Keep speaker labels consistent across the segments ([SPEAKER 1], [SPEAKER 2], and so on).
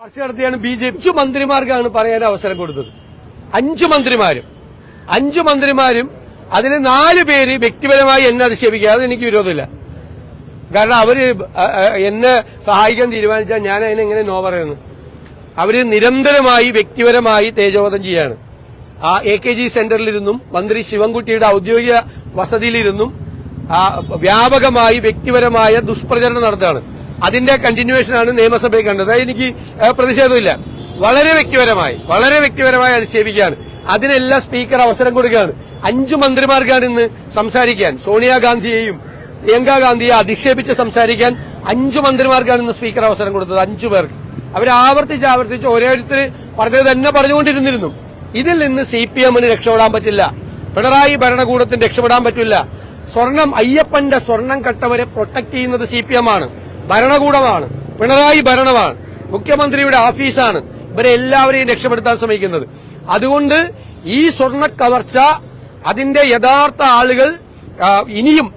[SPEAKER 1] ചർച്ച നടത്തിയാണ് B J P. മന്ത്രിമാർക്കാണ് പറയാൻ അവസരം കൊടുത്തത്. അഞ്ചു മന്ത്രിമാരും. അഞ്ചു മന്ത്രിമാരും അതിൽ നാല് പേര് വ്യക്തിപരമായി എന്നെ അധിക്ഷേപിക്കുക. അത് എനിക്ക് വിരോധമില്ല. കാരണം അവർ എന്നെ സഹായിക്കാൻ തീരുമാനിച്ചാൽ ഞാൻ അതിനെ എങ്ങനെ നോ പറയുന്നു. അവർ നിരന്തരമായി വ്യക്തിപരമായി തേജോവധം ചെയ്യാണ്. ആ എ കെ ജി സെന്ററിലിരുന്നും മന്ത്രി ശിവൻകുട്ടിയുടെ ഔദ്യോഗിക വസതിയിലിരുന്നും വ്യാപകമായി വ്യക്തിപരമായ ദുഷ്പ്രചരണം നടത്തുകയാണ്. അതിന്റെ കണ്ടിന്യൂവേഷനാണ് നിയമസഭയിൽ കണ്ടത്. എനിക്ക് പ്രതിഷേധമില്ല. വളരെ വ്യക്തിപരമായി വളരെ വ്യക്തിപരമായി അധിക്ഷേപിക്കുകയാണ് അതിനെല്ലാം സ്പീക്കർ അവസരം കൊടുക്കുകയാണ്. അഞ്ചു മന്ത്രിമാർക്കാണ് ഇന്ന് സംസാരിക്കാൻ. സോണിയാഗാന്ധിയെയും പ്രിയങ്ക ഗാന്ധിയെ അധിക്ഷേപിച്ച് സംസാരിക്കാൻ അഞ്ചു മന്ത്രിമാർക്കാണ് ഇന്ന് സ്പീക്കർ അവസരം കൊടുത്തത് അഞ്ചു പേർക്ക്. അവർ ആവർത്തിച്ച് ആവർത്തിച്ച് ഓരോരുത്തർ പറഞ്ഞത് തന്നെ പറഞ്ഞുകൊണ്ടിരുന്നിരുന്നു. ഇതിൽ നിന്ന് സി പി എമ്മിന് രക്ഷപ്പെടാൻ പറ്റില്ല. പിണറായി ഭരണകൂടത്തിന് രക്ഷപ്പെടാൻ പറ്റില്ല. സ്വർണം അയ്യപ്പന്റെ സ്വർണം കട്ടവരെ പ്രൊട്ടക്ട് ചെയ്യുന്നത് സി പി എം ആണ്. ഭരണകൂടമാണ്. പിണറായി ഭരണമാണ്. മുഖ്യമന്ത്രിയുടെ ഓഫീസാണ്. ഇവരെ എല്ലാവരെയും രക്ഷപ്പെടുത്താൻ ശ്രമിക്കുന്നത്. അതുകൊണ്ട് ഈ സ്വർണ കവർച്ച അതിന്റെ യഥാർത്ഥ ആളുകൾ ഇനിയും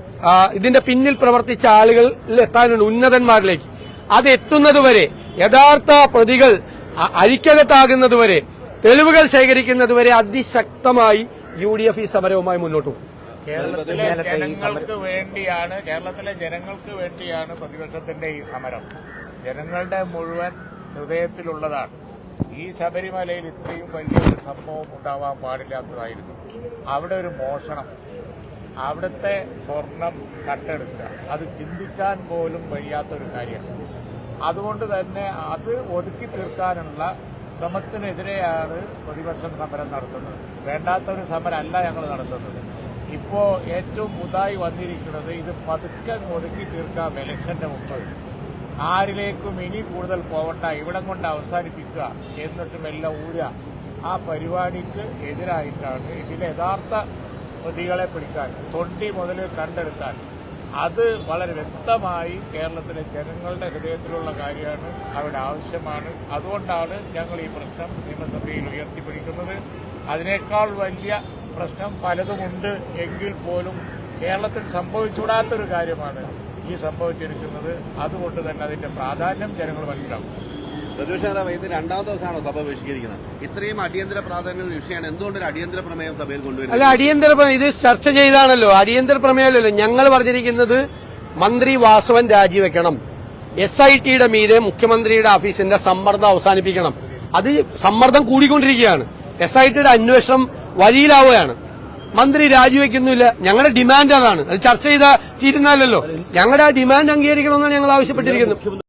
[SPEAKER 1] ഇതിന്റെ പിന്നിൽ പ്രവർത്തിച്ച ആളുകളിൽ എത്താനുണ്ട് ഉന്നതന്മാരിലേക്ക്. അത് എത്തുന്നതുവരെ യഥാർത്ഥ പ്രതികൾ അരിക്കകത്താകുന്നതുവരെ തെളിവുകൾ ശേഖരിക്കുന്നതുവരെ അതിശക്തമായി യു ഡി എഫ് ഈ സമരവുമായി മുന്നോട്ട് പോകും.
[SPEAKER 2] കേരളത്തിലെ ജനങ്ങൾക്ക് വേണ്ടിയാണ് കേരളത്തിലെ ജനങ്ങൾക്ക് വേണ്ടിയാണ് പ്രതിപക്ഷത്തിന്റെ ഈ സമരം. ജനങ്ങളുടെ മുഴുവൻ ഹൃദയത്തിലുള്ളതാണ്. ഈ ശബരിമലയിൽ ഇത്രയും വലിയൊരു സംഭവം ഉണ്ടാവാൻ പാടില്ലാത്തതായിരുന്നു. അവിടെ ഒരു മോഷണം അവിടുത്തെ സ്വർണം കട്ടെടുക്കുക അത് ചിന്തിക്കാൻ പോലും വയ്യാത്തൊരു കാര്യമാണ് അതുകൊണ്ട് തന്നെ അത് ഒതുക്കി തീർക്കാനുള്ള ശ്രമത്തിനെതിരെയാണ് പ്രതിപക്ഷം സമരം നടത്തുന്നത്. വേണ്ടാത്തൊരു സമരമല്ല ഞങ്ങൾ നടത്തുന്നത്. ഇപ്പോ ഏറ്റവും പുതുതായി വന്നിരിക്കുന്നത് ഇത് പതുക്കെ ഒതുക്കി തീർക്കാം ഇലക്ഷന്റെ മുമ്പ് ആരിലേക്കും ഇനി കൂടുതൽ പോവട്ട ഇവിടം കൊണ്ട് അവസാനിപ്പിക്കുക എന്നിട്ടും എല്ലാം ഊര. ആ പരിപാടിക്ക് എതിരായിട്ടാണ് ഇതിലെ യഥാർത്ഥ പ്രതികളെ പിടിക്കാൻ തൊണ്ടി മുതൽ കണ്ടെടുത്താൽ അത് വളരെ വ്യക്തമായി കേരളത്തിലെ ജനങ്ങളുടെ ഹൃദയത്തിലുള്ള കാര്യമാണ് അവരുടെ ആവശ്യമാണ്. അതുകൊണ്ടാണ് ഞങ്ങൾ ഈ പ്രശ്നം നിയമസഭയിൽ ഉയർത്തിപ്പിടിക്കുന്നത്. അതിനേക്കാൾ വലിയ പ്രശ്നം പലതുമുണ്ട് എങ്കിൽ പോലും കേരളത്തിൽ സംഭവിച്ചുകൂടാത്തൊരു കാര്യമാണ് ഈ സംഭവിച്ചിരിക്കുന്നത്. അതുകൊണ്ട് തന്നെ അതിന്റെ പ്രാധാന്യം ജനങ്ങൾ മനസ്സിലാക്കും.
[SPEAKER 3] പ്രതിപക്ഷ നേതാവ് ഇത് രണ്ടാമത്തെ ദിവസമാണോ സഭ ബഹിഷ്കരിക്കുന്നത് ഇത്രയും അടിയന്തര പ്രാധാന്യമുള്ള വിഷയമാണ്. എന്തുകൊണ്ട് ഒരു അടിയന്തര പ്രമേയം സഭയിൽ കൊണ്ടുവരുന്നത്?
[SPEAKER 1] അല്ല അടിയന്തര പ്രമേയം ഇത് ചർച്ച ചെയ്താണല്ലോ. അടിയന്തര പ്രമേയമല്ലല്ലോ. ഞങ്ങൾ പറഞ്ഞിരിക്കുന്നത് മന്ത്രി വാസവൻ രാജിവെക്കണം. എസ് ഐ ടിയുടെ മീതെ മുഖ്യമന്ത്രിയുടെ ഓഫീസിന്റെ സമ്മർദ്ദം അവസാനിപ്പിക്കണം. അത് സമ്മർദ്ദം കൂടിക്കൊണ്ടിരിക്കുകയാണ്. എസ് ഐ ടിയുടെ അന്വേഷണം വഴിയിലാവുകയാണ്. മന്ത്രി രാജിവെക്കുന്നില്ല. ഞങ്ങളുടെ ഡിമാൻഡ് അതാണ്. അത് ചർച്ച ചെയ്ത തീരുന്നാലല്ലോ. ഞങ്ങളുടെ ആ ഡിമാൻഡ് അംഗീകരിക്കണമെന്നാണ് ഞങ്ങൾ ആവശ്യപ്പെട്ടിരിക്കുന്നത്.